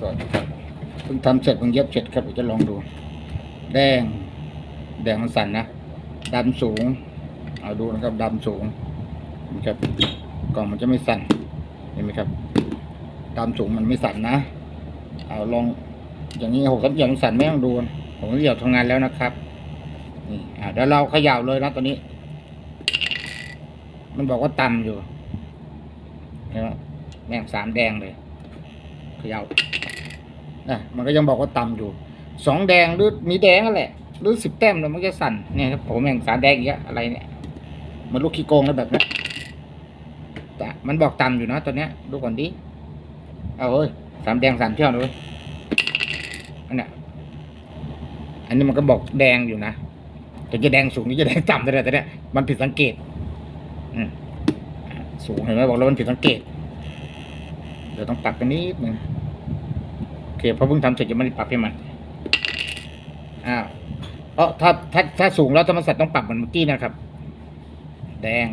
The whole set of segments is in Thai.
สวัสดีครับเพิ่งทำเสร็จเพิ่งเย็บเสร็จครับเดี๋ยวจะลองดู แดง แดงมันสั่นนะดำสูง เอาดูนะครับดำสูงนะครับกล่องมันจะไม่สั่นเห็นไหมครับดำสูงมันไม่สั่นนะ เอาลองอย่างนี้หกสามอย่างสั่นไม่ต้องดูผมก็เหยียบทำงานแล้วนะครับนี่อ่าเดี๋ยวเราเขย่าเลยนะตอนนี้ มันบอกว่าต่ำอยู่เห็นไหมแม่งสามแดงเลย เขย่านะมันก็ยังบอกว่าต่ำอยู่สองแดงหรือมีแดงนั่นแหละหรือสิบแต้มแล้วมันจะสั่นเนี่ยครับผมแม่งสามแดงอย่างเงี้ยอะไรเนี่ยมันลูกขี้โกงแล้วแบบนี้แต่มันบอกต่ำอยู่นะตอนเนี้ยดูก่อนดิเอาเฮ้ยสามแดงสามเที่ยวเลยอันเนี้ยอันนี้มันก็บอกแดงอยู่นะแต่จะแดงสูงหรือจะแดงต่ำแต่แต่เนี้ยมันผิดสังเกตอืมสูงเห็นไหมบอกแล้วมันผิดสังเกต เดี๋ยวต้องปรับกันนิดนึงโอเคเพราะเพิ่งทำเสร็จยังไม่ได้ปรับให้มันอ้าวเพราะถ้าถ้าถ้าสูงแล้วธรรมศาสตร์ต้องปรับเหมือนเมื่อกี้นะครับ แดง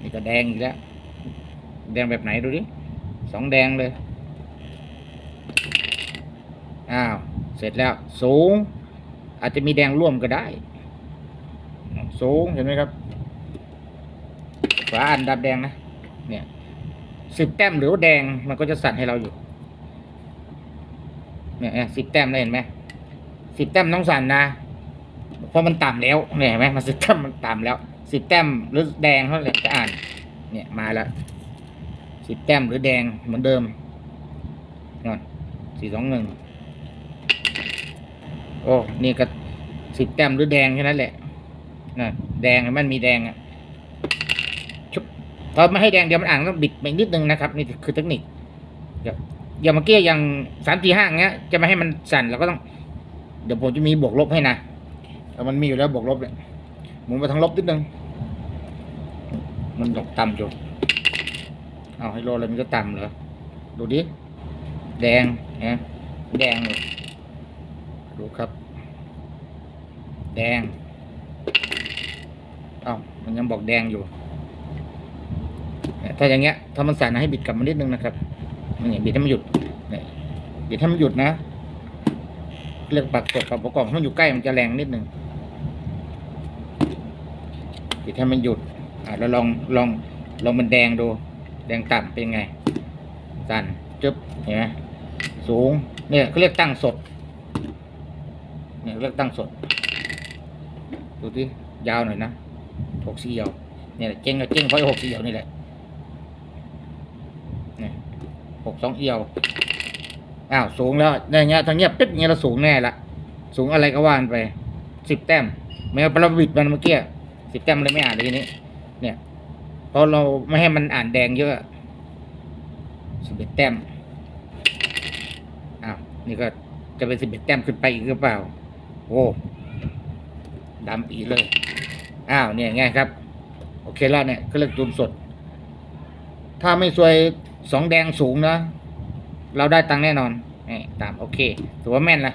นี่ก็แดงอีกแล้ว แดงแบบไหนดูดิสองแดงเลย อ้าว เสร็จแล้ว สูง อาจจะมีแดงร่วมก็ได้ สูงเห็นไหมครับฝาอันดับแดงนะ เนี่ย สิบแต้มหรือว่าแดงมันก็จะสั่นให้เราอยู่เนี่ยสิบแต้มได้เห็นไหมสิบแต้มต้องสั่นนะเพราะมันต่ำแล้วเนี่ยเห็นไหมมันสิบแต้มมันต่ำแล้วสิบแต้มหรือแดงเท่าไหร่จะอ่าน เนี่ยมาแล้วสิบแต้มหรือแดงเหมือนเดิมนอนสี่สองหนึ่งโอ้นี่ก็สิบแต้มหรือแดงแค่นั้นแหละนะแดงมันมีแดงอะ พอไม่ให้แดงเดี๋ยวมันอ่านต้องบิดไปนิดนึงนะครับนี่คือเทคนิคอย่างอย่างเมื่อกี้อย่างสามสี่ห้าเงี้ย จะไม่ให้มันสั่นเราก็ต้อง เดี๋ยวผมจะมีบวกลบให้นะแต่มันมีอยู่แล้วบวกลบเนี่ยหมุนไปทางลบนิดนึงมันตกต่ำอยู่เอาให้โลอะไรมันจะต่ำเหรอดูดิแดงนะแดงเลยดูครับ แดง เอ้ามันยังบอกแดงอยู่ ถ้าอย่างเงี้ยถ้ามันสั่นนะให้บิดกลับมานิดนึงนะครับนี่บิดให้มันหยุดนี่บิดให้มันหยุดนะเรื่องปักกดกับประกอบถ้ามันอยู่ใกล้มันจะแรงนิดนึงบิดให้มันหยุดอ่าเราลองลองลองมันแดงดู แดงต่ำเป็นไงสั่นจึ๊บเห็นไหมสูงเนี่ยเขาเรียกตั้งสดเนี่ยเรียกตั้งสดดูที่ยาวหน่อยนะหกสี่เอียวเนี่ยเจ๊งก็เจ๊งเพราะหกสี่เอียวนี่แหละเนี่ย หกสองเอียวอ้าวสูงแล้วอย่างเงี้ยทางเงี้ยปิ๊บเงี้ยเราสูงแน่ละสูงอะไรก็ว่านไปสิบแต้มไม่เอาเราบิดมันเมื่อกี้สิบแต้มเลยไม่อ่านเลยทีนี้ เนี่ยเพราะเราไม่ให้มันอ่านแดงเยอะสิบเอ็ดแต้มอ้าวนี่ก็จะเป็นสิบเอ็ดแต้มขึ้นไปอีกหรือเปล่าโอ้ดำปีเลยอ้าวเนี่ยไงครับ โอเคแล้วเนี่ยก็เลือกจูมสด ถ้าไม่สวย สองแดงสูงนะเราได้ตังค์แน่นอนนี่ตามโอเคถือว่าแม่นละ